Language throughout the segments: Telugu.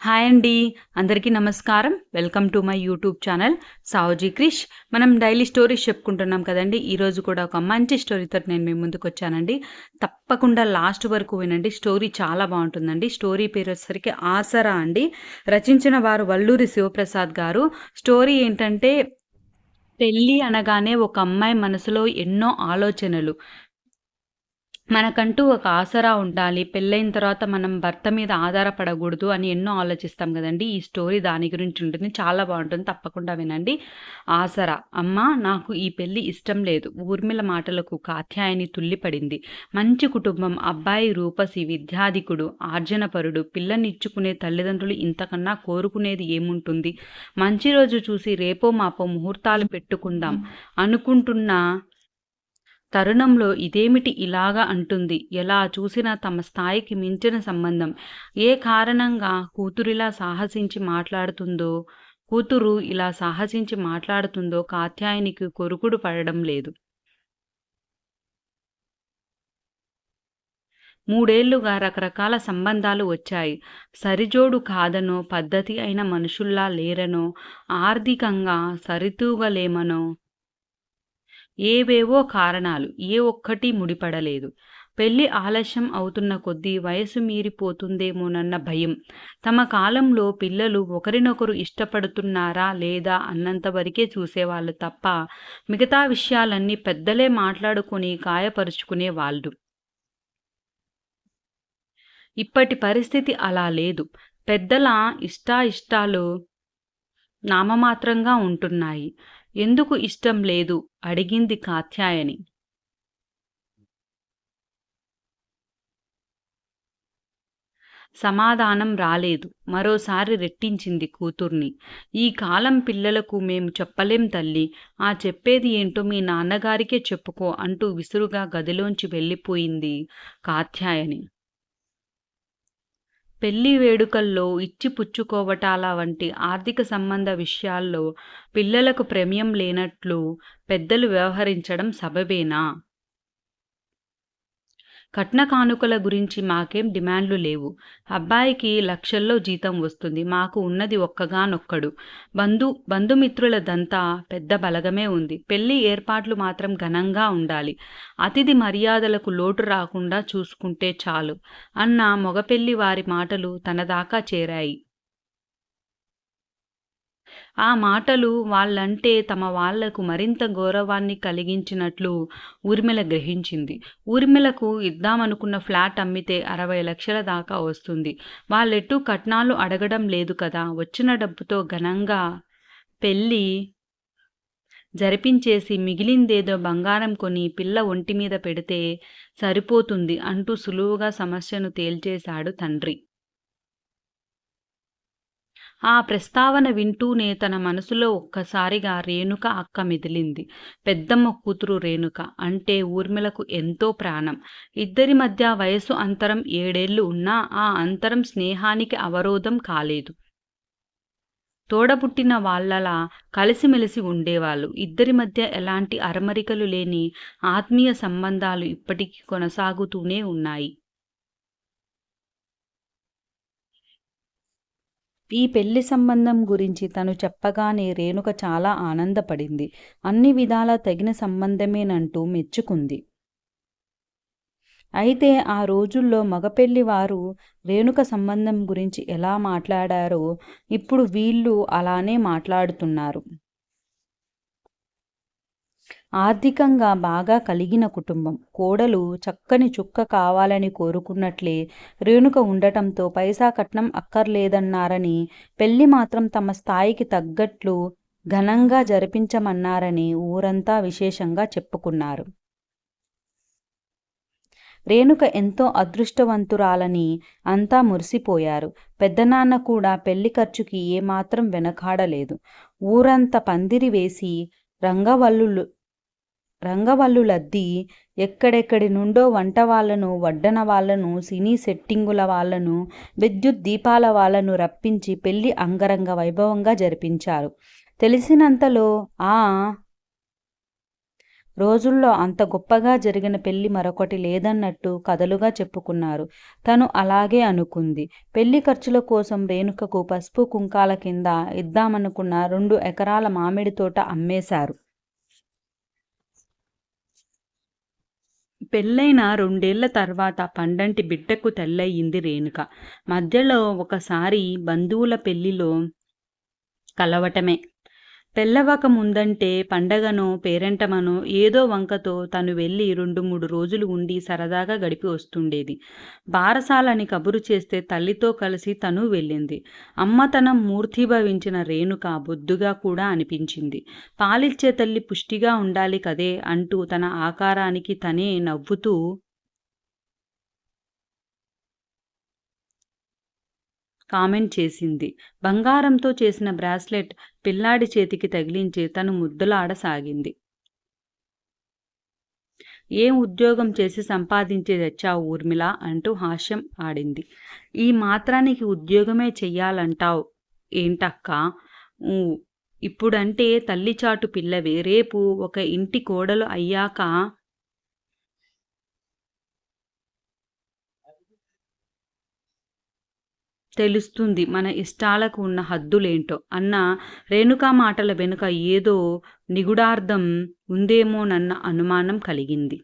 హాయ్ అండి. అందరికీ నమస్కారం. Welcome to my YouTube channel Sauji Krish. మనం డైలీ స్టోరీస్ చెప్పుకుంటున్నాం కదండి. ఈరోజు కూడా ఒక మంచి స్టోరీతో నేను మీ ముందుకు వచ్చానండి. తప్పకుండా లాస్ట్ వరకు వినండి. స్టోరీ చాలా బాగుంటుందండి. స్టోరీ పేరు వచ్చేసరికి ఆసరా అండి. రచించిన వారు వల్లూరి శివప్రసాద్ గారు. స్టోరీ ఏంటంటే పెళ్ళి అనగానే ఒక అమ్మాయి మనసులో ఎన్నో ఆలోచనలు. మనకంటూ ఒక ఆసరా ఉండాలి. పెళ్ళైన తర్వాత మనం భర్త మీద ఆధారపడకూడదు అని ఎన్నో ఆలోచిస్తాం కదండి. ఈ స్టోరీ దాని గురించి ఉంటుంది. చాలా బాగుంటుంది. తప్పకుండా వినండి. ఆసరా. అమ్మ నాకు ఈ పెళ్ళి ఇష్టం లేదు. ఊర్మిళ మాటలకు కాత్యాయని తుల్లిపడింది. మంచి కుటుంబం అబ్బాయి రూపసి విద్యాధికుడు ఆర్జనపరుడు పిల్లనిచ్చుకునే తల్లిదండ్రులు ఇంతకన్నా కోరుకునేది ఏముంటుంది? మంచి రోజు చూసి రేపో మాపో ముహూర్తాలు పెట్టుకుందాం అనుకుంటున్నా తరుణంలో ఇదేమిటి ఇలాగా అంటుంది? ఎలా చూసినా తమ స్థాయికి మించిన సంబంధం. ఏ కారణంగా కూతురిలా సాహసించి మాట్లాడుతుందో కూతురు ఇలా సాహసించి మాట్లాడుతుందో కాత్యాయనికి కొరుకుడు పడడం లేదు. మూడేళ్ళుగా రకరకాల సంబంధాలు వచ్చాయి. సరిజోడు కాదనో పద్ధతి అయిన మనుషుల్లా లేరనో ఆర్థికంగా సరితూగలేమనో ఏవేవో కారణాలు ఏ ఒక్కటి ముడిపడలేదు. పెళ్ళి ఆలస్యం అవుతున్న కొద్దీ వయసు మీరిపోతుందేమోనన్న భయం. తమ కాలంలో పిల్లలు ఒకరినొకరు ఇష్టపడుతున్నారా లేదా అన్నంతవరకే చూసేవాళ్ళు తప్ప మిగతా విషయాలన్నీ పెద్దలే మాట్లాడుకుని గాయపరుచుకునే వాళ్ళు. ఇప్పటి పరిస్థితి అలా లేదు. పెద్దల ఇష్టాయిష్టాలు నామమాత్రంగా ఉంటున్నాయి. ఎందుకు ఇష్టం లేదు? అడిగింది కాత్యాయని. సమాధానం రాలేదు. మరోసారి రెట్టించింది కూతుర్ని. ఈ కాలం పిల్లలకు మేము చెప్పలేం తల్లి. ఆ చెప్పేది ఏంటో మీ నాన్నగారికే చెప్పుకో అంటూ విసురుగా గదిలోంచి వెళ్ళిపోయింది కాత్యాయని. పెళ్ళి వేడుకల్లో ఇచ్చి పుచ్చుకోవటాల వంటి ఆర్థిక సంబంధ విషయాల్లో పిల్లలకు ప్రమేయం లేనట్లు పెద్దలు వ్యవహరించడం సబబేనా? కట్న కానుకల గురించి మాకేం డిమాండ్లు లేవు. అబ్బాయికి లక్షల్లో జీతం వస్తుంది. మాకు ఉన్నది ఒక్కగానొక్కడు. బంధు బంధుమిత్రులదంతా పెద్ద బలగమే ఉంది. పెళ్ళి ఏర్పాట్లు మాత్రం ఘనంగా ఉండాలి. అతిథి మర్యాదలకు లోటు రాకుండా చూసుకుంటే చాలు. అన్న మొగపెళ్ళి వారి మాటలు తన దాకా చేరాయి. ఆ మాటలు వాళ్ళంటే తమ వాళ్ళకు మరింత గౌరవాన్ని కలిగించినట్లు ఊర్మిళ గ్రహించింది. ఊర్మిళకు ఇద్దామనుకున్న ఫ్లాట్ అమ్మితే అరవై లక్షల దాకా వస్తుంది. వాళ్ళెట్టు కట్నాలు అడగడం లేదు కదా వచ్చిన డబ్బుతో ఘనంగా పెళ్ళి జరిపించేసి మిగిలిందేదో బంగారం కొని పిల్ల ఒంటి మీద పెడితే సరిపోతుంది అంటూ సులువుగా సమస్యను తేల్చేశాడు తండ్రి. ఆ ప్రస్తావన వింటూనే తన మనసులో ఒక్కసారిగా రేణుక అక్క మెదిలింది. పెద్దమ్మ కూతురు రేణుక అంటే ఊర్మిళకు ఎంతో ప్రాణం. ఇద్దరి మధ్య వయసు అంతరం ఏడేళ్ళు ఉన్నా ఆ అంతరం స్నేహానికి అవరోధం కాలేదు. తోడబుట్టిన వాళ్ళలా కలిసిమెలిసి ఉండేవాళ్ళు. ఇద్దరి మధ్య ఎలాంటి అరమరికలు లేని ఆత్మీయ సంబంధాలు ఇప్పటికీ కొనసాగుతూనే ఉన్నాయి. ఈ పెళ్ళి సంబంధం గురించి తను చెప్పగానే రేణుక చాలా ఆనందపడింది. అన్ని విధాలా తగిన సంబంధమేనంటూ మెచ్చుకుంది. అయితే ఆ రోజుల్లో మగపెళ్ళి వారు రేణుక సంబంధం గురించి ఎలా మాట్లాడారో ఇప్పుడు వీళ్ళు అలానే మాట్లాడుతున్నారు. ఆర్థికంగా బాగా కలిగిన కుటుంబం. కోడలు చక్కని చుక్క కావాలని కోరుకున్నట్లే రేణుక ఉండటంతో పైసా కట్నం అక్కర్లేదన్నారని పెళ్ళి మాత్రం తమ స్థాయికి తగ్గట్లు ఘనంగా జరిపించమన్నారని ఊరంతా విశేషంగా చెప్పుకున్నారు. రేణుక ఎంతో అదృష్టవంతురాలని అంతా మురిసిపోయారు. పెద్దనాన్న కూడా పెళ్ళి ఖర్చుకి ఏమాత్రం వెనకాడలేదు. ఊరంతా పందిరి వేసి రంగవల్లులు రంగవల్లులద్ది ఎక్కడెక్కడి నుండో వంట వాళ్ళను వడ్డన వాళ్ళను సినీ సెట్టింగుల వాళ్ళను విద్యుత్ దీపాల వాళ్ళను రప్పించి పెళ్ళి అంగరంగ వైభవంగా జరిపించారు. తెలిసినంతలో ఆ రోజుల్లో అంత గొప్పగా జరిగిన పెళ్ళి మరొకటి లేదన్నట్టు కథలుగా చెప్పుకున్నారు. తను అలాగే అనుకుంది. పెళ్ళి ఖర్చుల కోసం రేణుకకు పసుపు కుంకాల కింద ఇద్దామనుకున్న రెండు ఎకరాల మామిడి తోట అమ్మేశారు. పెళ్ళైన రెండేళ్ళ తర్వాత పండంటి బిడ్డకు తెల్లయింది రేణుక. మధ్యలో ఒకసారి బంధువుల పెళ్ళిలో కలవటమే. పెళ్ళవక ముందంటే పండగనో పేరెంటమనో ఏదో వంకతో తను వెళ్ళి రెండు మూడు రోజులు ఉండి సరదాగా గడిపి వస్తుండేది. బారసాలని కబురు చేస్తే తల్లితో కలిసి తను వెళ్ళింది. అమ్మతనం మూర్తిభవించిన రేణుక బొద్దుగా కూడా అనిపించింది. పాలిచ్చే తల్లి పుష్టిగా ఉండాలి కదే అంటూ తన ఆకారానికి తనే నవ్వుతూ కామెంట్ చేసింది. బంగారంతో చేసిన బ్రాస్లెట్ పిల్లాడి చేతికి తగిలించి తను ముద్దులాడసాగింది ఏం ఉద్యోగం చేసి సంపాదించి తెచ్చావు ఊర్మిళ అంటూ హాస్యం ఆడింది. ఈ మాత్రానికి ఉద్యోగమే చెయ్యాలంటావు ఏంటక్క? ఇప్పుడంటే తల్లిచాటు పిల్లవే. రేపు ఒక ఇంటి కోడలు అయ్యాక తెలుస్తుంది మన ఇష్టాలకు ఉన్న హద్దులేంటో. అన్న రేణుకా మాటల వెనుక ఏదో నిగుడార్థం ఉందేమోనన్న అనుమానం కలిగింది.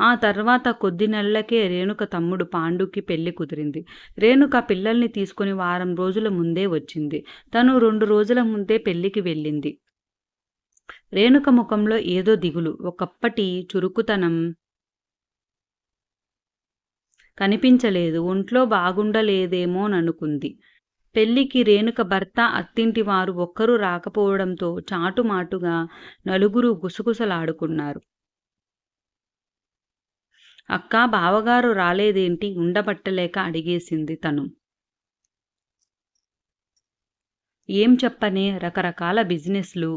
ఆ తర్వాత కొద్ది నెలలకే రేణుక తమ్ముడు పాండుకి పెళ్ళి కుదిరింది. రేణుక పిల్లల్ని తీసుకుని వారం రోజుల ముందే వచ్చింది. తను రెండు రోజుల ముందే పెళ్ళికి వెళ్ళింది. రేణుక ముఖంలో ఏదో దిగులు. ఒకప్పటి చురుకుతనం కనిపించలేదు ఒంట్లో బాగుండలేదేమోననుకుంది పెళ్ళికి రేణుక భర్త అత్తింటి వారు ఒక్కరూ రాకపోవడంతో చాటుమాటుగా నలుగురు గుసగుసలాడుకున్నారు. అక్క బావగారు రాలేదేంటి? ఉండబట్టలేక అడిగేసింది తను. ఏం చెప్పనే? రకరకాల బిజినెస్లు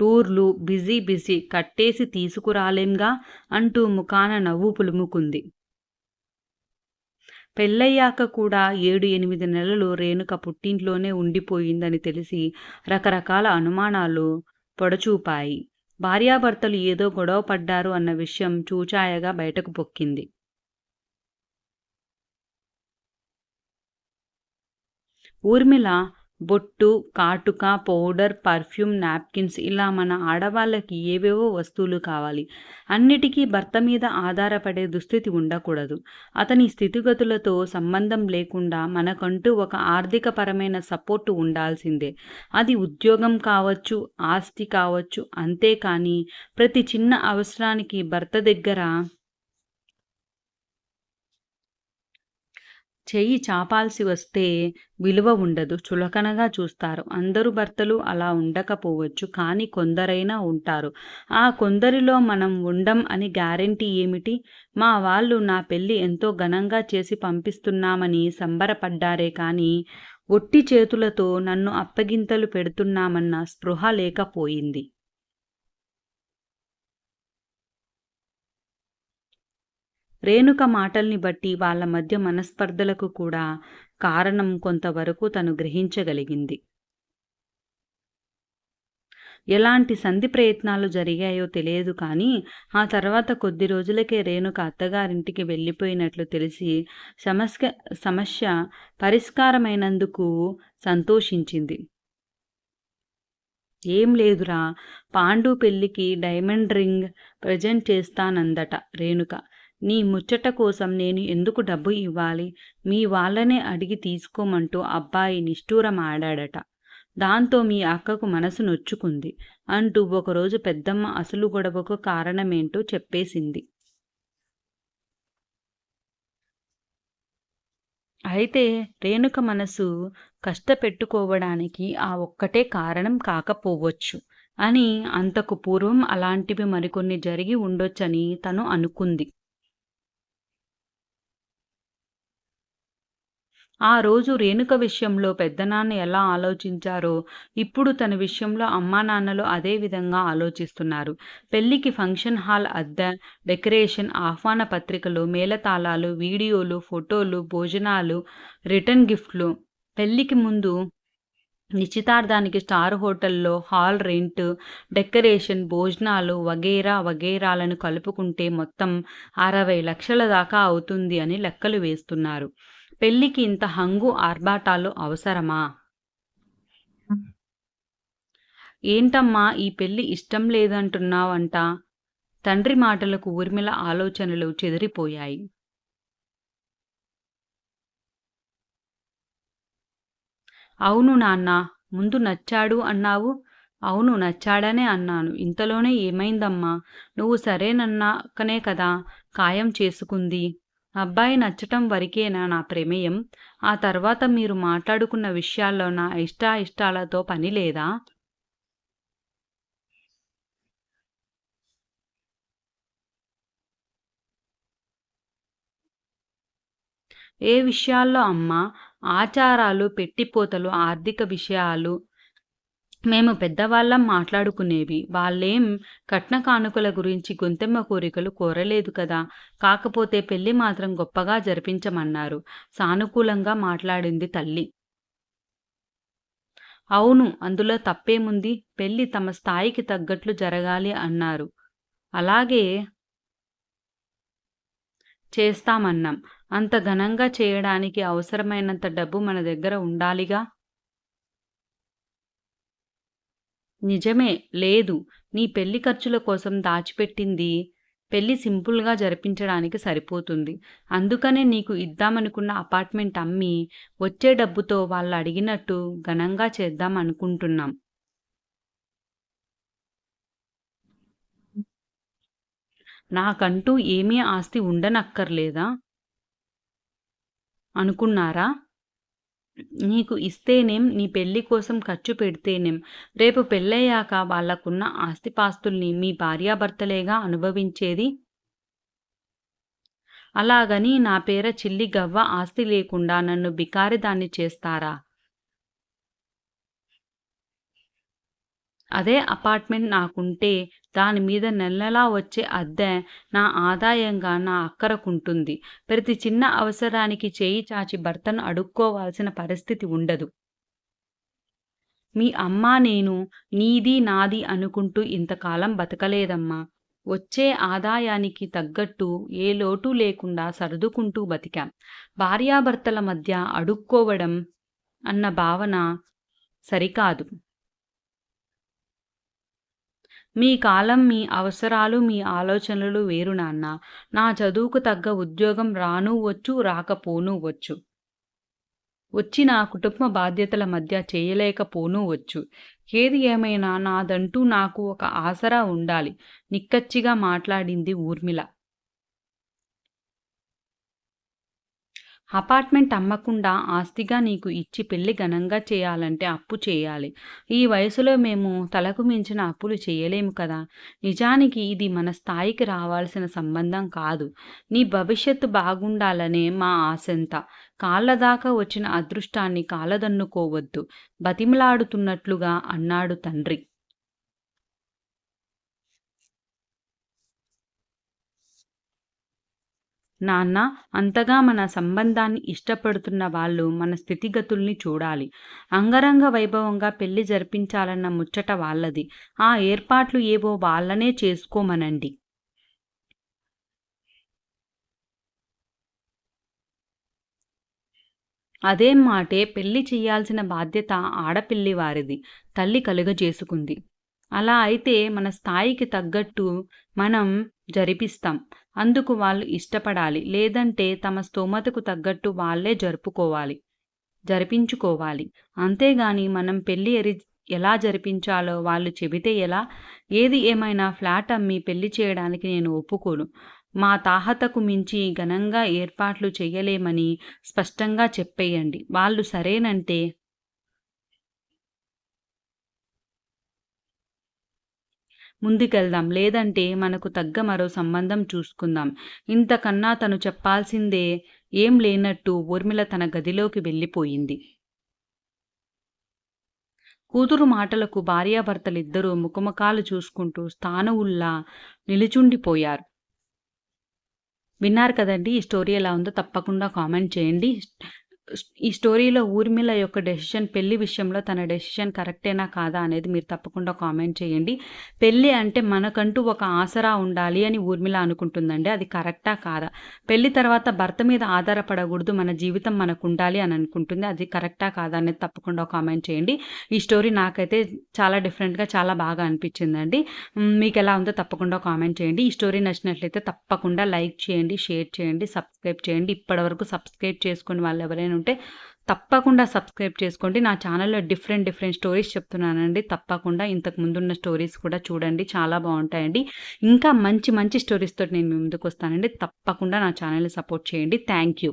టూర్లు బిజీ బిజీ కట్టేసి తీసుకురాలేంగా అంటూ ముఖాన నవ్వు పులుముకుంది. పెళ్ళయ్యాక కూడా ఏడు ఎనిమిది నెలలు రేణుక పుట్టింట్లోనే ఉండిపోయిందని తెలిసి రకరకాల అనుమానాలు పొడచూపాయి. భార్యాభర్తలు ఏదో గొడవ పడ్డారు అన్న విషయం చూచాయగా బయటకు పొక్కింది. ఊర్మిళ బొట్టు కాటుక పౌడర్ పర్ఫ్యూమ్ నాప్కిన్స్ ఇలా మన ఆడవాళ్ళకి ఏవేవో వస్తువులు కావాలి. అన్నిటికీ భర్త మీద ఆధారపడే దుస్థితి ఉండకూడదు. అతని స్థితిగతులతో సంబంధం లేకుండా మనకంటూ ఒక ఆర్థికపరమైన సపోర్టు ఉండాల్సిందే. అది ఉద్యోగం కావచ్చు ఆస్తి కావచ్చు అంతేకాని ప్రతి చిన్న అవసరానికి భర్త దగ్గర చెయ్యి చాపాల్సి వస్తే విలువ ఉండదు. చులకనగా చూస్తారు. అందరు భర్తలు అలా ఉండకపోవచ్చు. కానీ కొందరైనా ఉంటారు. ఆ కొందరిలో మనం ఉండం అని గ్యారెంటీ ఏమిటి? మా వాళ్ళు నా పెళ్ళి ఎంతో ఘనంగా చేసి పంపిస్తున్నామని సంబరపడ్డారే కానీ ఒట్టి చేతులతో నన్ను అప్పగింతలు పెడుతున్నామన్న స్పృహ లేకపోయింది. రేణుక మాటల్ని బట్టి వాళ్ళ మధ్య మనస్పర్ధలకు కూడా కారణం కొంతవరకు తను గ్రహించగలిగింది. ఎలాంటి సంధి ప్రయత్నాలు జరిగాయో తెలియదు కానీ ఆ తర్వాత కొద్ది రోజులకే రేణుక అత్తగారింటికి వెళ్ళిపోయినట్లు తెలిసి సమస్య సమస్య పరిష్కారమైనందుకు సంతోషించింది. ఏం లేదురా పాండు పెళ్ళికి డైమండ్ రింగ్ ప్రజెంట్ చేస్తానందట రేణుక. నీ ముచ్చట కోసం నేను ఎందుకు డబ్బు ఇవ్వాలి? మీ వాళ్ళనే అడిగి తీసుకోమంటూ అబ్బాయి నిష్ఠూరమాడాడట. దాంతో మీ అక్కకు మనసు నొచ్చుకుంది. అంటూ ఒకరోజు పెద్దమ్మ అసలు గొడవకు కారణమేంటో చెప్పేసింది. అయితే రేణుక మనసు కష్టపెట్టుకోవడానికి ఆ ఒక్కటే కారణం కాకపోవచ్చు అని అంతకు పూర్వం అలాంటివి మరికొన్ని జరిగి ఉండొచ్చని తను అనుకుంది. ఆ రోజు రేణుక విషయంలో పెద్దనాన్న ఎలా ఆలోచించారో ఇప్పుడు తన విషయంలో అమ్మా నాన్నలు అదే విధంగా ఆలోచిస్తున్నారు. పెళ్ళికి ఫంక్షన్ హాల్ అద్దె డెకరేషన్ ఆహ్వాన పత్రికలు మేళతాళాలు వీడియోలు ఫోటోలు భోజనాలు రిటర్న్ గిఫ్ట్లు. పెళ్ళికి ముందు నిశ్చితార్థానికి స్టార్ హోటల్లో హాల్ రెంట్ డెకరేషన్ భోజనాలు వగైరా వగైరాలను కలుపుకుంటే మొత్తం అరవై లక్షల దాకా అవుతుంది అని లెక్కలు వేస్తున్నారు. పెళ్ళికి ఇంత హంగు ఆర్భాటాలు అవసరమా? ఏంటమ్మా ఈ పెళ్ళి ఇష్టం లేదంటున్నావంట. తండ్రి మాటలకు ఊర్మిళ ఆలోచనలు చెదిరిపోయాయి. అవును నాన్న ముందు నచ్చాడు అన్నావు. అవును నచ్చాడనే అన్నాను. ఇంతలోనే ఏమైందమ్మా? నువ్వు సరేనన్నాకనే కదా ఖాయం చేసుకుంది. అబ్బాయి నచ్చటం వరకేనా నా ప్రమేయం? ఆ తర్వాత మీరు మాట్లాడుకున్న విషయాల్లో నా ఇష్టాయిష్టాలతో పని లేదా? ఏ విషయాల్లో అమ్మా? ఆచారాలు పెట్టిపోతలు ఆర్థిక విషయాలు మేము పెద్దవాళ్ళం మాట్లాడుకునేవి. వాళ్ళేం కట్న కానుకల గురించి గొంతెమ్మ కోరికలు కోరలేదు కదా. కాకపోతే పెళ్ళి మాత్రం గొప్పగా జరిపించమన్నారు. సానుకూలంగా మాట్లాడింది తల్లి. అవును అందులో తప్పేముంది? పెళ్ళి తమ స్థాయికి తగ్గట్లు జరగాలి అన్నారు. అలాగే చేస్తామన్నాం. అంత ఘనంగా చేయడానికి అవసరమైనంత డబ్బు మన దగ్గర ఉండాలిగా? నిజమే లేదు. నీ పెళ్ళి ఖర్చుల కోసం దాచిపెట్టింది. పెళ్ళి సింపుల్గా జరిపించడానికి సరిపోతుంది. అందుకనే నీకు ఇద్దామనుకున్న అపార్ట్మెంట్ అమ్మి వచ్చే డబ్బుతో వాళ్ళు అడిగినట్టు ఘనంగా చేద్దాం అనుకుంటున్నాం. నాకంటూ ఏమీ ఆస్తి ఉండనక్కర్లేదా? అనుకున్నారా? నీకు ఇస్తేనేం నీ పెళ్ళి కోసం ఖర్చు పెడితేనేం. రేపు పెళ్ళయ్యాక వాళ్ళకున్న ఆస్తిపాస్తుల్ని మీ భార్యాభర్తలేగా అనుభవించేది? అలాగని నా పేర చిల్లి గవ్వ ఆస్తి లేకుండా నన్ను బికారిదాన్ని చేస్తారా? అదే అపార్ట్మెంట్ నాకుంటే దాని మీద నెలలా వచ్చే అద్దె నా ఆదాయంగా నా అక్కరకుంటుంది. ప్రతి చిన్న అవసరానికి చేయి చాచి భర్తను అడుక్కోవాల్సిన పరిస్థితి ఉండదు. మీ అమ్మ నేను నీది నాది అనుకుంటూ ఇంతకాలం బతకలేదమ్మా. వచ్చే ఆదాయానికి తగ్గట్టు ఏ లోటు లేకుండా సర్దుకుంటూ బతికాం. భార్యాభర్తల మధ్య అడుక్కోవడం అన్న భావన సరికాదు. మీ కాలం మీ అవసరాలు మీ ఆలోచనలు వేరు నాన్న. నా చదువుకు తగ్గ ఉద్యోగం రాను వచ్చు రాకపోను వచ్చు. వచ్చి నా కుటుంబ బాధ్యతల మధ్య చేయలేకపోను వచ్చు. ఏది ఏమైనా నాదంటూ నాకు ఒక ఆసరా ఉండాలి. నిక్కచ్చిగా మాట్లాడింది ఊర్మిళ. అపార్ట్మెంట్ అమ్మకుండా ఆస్తిగా నీకు ఇచ్చి పెళ్ళి ఘనంగా చేయాలంటే అప్పు చేయాలి. ఈ వయసులో మేము తలకు మించిన అప్పులు చేయలేము కదా. నిజానికి ఇది మన స్థాయికి రావాల్సిన సంబంధం కాదు. నీ భవిష్యత్తు బాగుండాలనే మా ఆశంత. కాళ్ళ దాకా వచ్చిన అదృష్టాన్ని కాలదన్నుకోవద్దు బతిమలాడుతున్నట్లుగా అన్నాడు తండ్రి. నాన్న అంతగా మన సంబంధాన్ని ఇష్టపడుతున్న వాళ్ళు మన స్థితిగతుల్ని చూడాలి. అంగరంగ వైభవంగా పెళ్ళి జరిపించాలన్న ముచ్చట వాళ్ళది. ఆ ఏర్పాట్లు ఏవో వాళ్ళనే చేసుకోమనండి. అదేం మాటే పెళ్ళి చేయాల్సిన బాధ్యత ఆడపిల్లి వారిది. తల్లి కలుగజేసుకుంది. అలా అయితే మన స్థాయికి తగ్గట్టు మనం జరిపిస్తాం. అందుకు వాళ్ళు ఇష్టపడాలి. లేదంటే తమ స్తోమతకు తగ్గట్టు వాళ్ళే జరుపుకోవాలి. జరిపించుకోవాలి. అంతేగాని మనం పెళ్ళి ఎరి ఎలా జరిపించాలో వాళ్ళు చెబితే ఎలా? ఏది ఏమైనా ఫ్లాట్ అమ్మి పెళ్ళి చేయడానికి నేను ఒప్పుకోను. మా తాహతకు మించి ఘనంగా ఏర్పాట్లు చేయలేమని స్పష్టంగా చెప్పేయండి. వాళ్ళు సరేనంటే ముందుకెళ్దాం. లేదంటే మనకు తగ్గ మరో సంబంధం చూసుకుందాం. ఇంతకన్నా తను చెప్పాల్సిందే ఏం లేనట్టు ఊర్మిళ తన గదిలోకి వెళ్ళిపోయింది. కూతురు మాటలకు భార్యాభర్తలిద్దరూ ముఖముఖాలు చూసుకుంటూ స్థానవుల్లా నిలుచుండిపోయారు. విన్నారు కదండి ఈ స్టోరీ ఎలా ఉందో తప్పకుండా కామెంట్ చేయండి. ఈ స్టోరీలో ఊర్మిళ యొక్క డెసిషన్ పెళ్ళి విషయంలో తన డెసిషన్ కరెక్టేనా కాదా అనేది మీరు తప్పకుండా కామెంట్ చేయండి. పెళ్ళి అంటే మనకంటూ ఒక ఆసరా ఉండాలి అని ఊర్మిళ అనుకుంటుందండి. అది కరెక్టా కాదా? పెళ్ళి తర్వాత భర్త మీద ఆధారపడకూడదు. మన జీవితం మనకు ఉండాలి అని అనుకుంటుంది. అది కరెక్టా కాదా అనేది తప్పకుండా కామెంట్ చేయండి. ఈ స్టోరీ నాకైతే చాలా డిఫరెంట్గా చాలా బాగా అనిపించిందండి. మీకు ఎలా ఉందో తప్పకుండా కామెంట్ చేయండి. ఈ స్టోరీ నచ్చినట్లయితే తప్పకుండా లైక్ చేయండి షేర్ చేయండి సబ్స్క్రైబ్ చేయండి. ఇప్పటివరకు సబ్స్క్రైబ్ చేసుకుని వాళ్ళు ఎవరైనా ఉంటే తప్పకుండా సబ్స్క్రైబ్ చేసుకోండి. నా ఛానల్లో డిఫరెంట్ డిఫరెంట్ స్టోరీస్ చెప్తున్నానండి. తప్పకుండా ఇంతకు ముందున్న స్టోరీస్ కూడా చూడండి. చాలా బాగుంటాయండి. ఇంకా మంచి మంచి స్టోరీస్ తోటి నేను మీ ముందుకు వస్తానండి. తప్పకుండా నా ఛానల్ని సపోర్ట్ చేయండి. Thank you.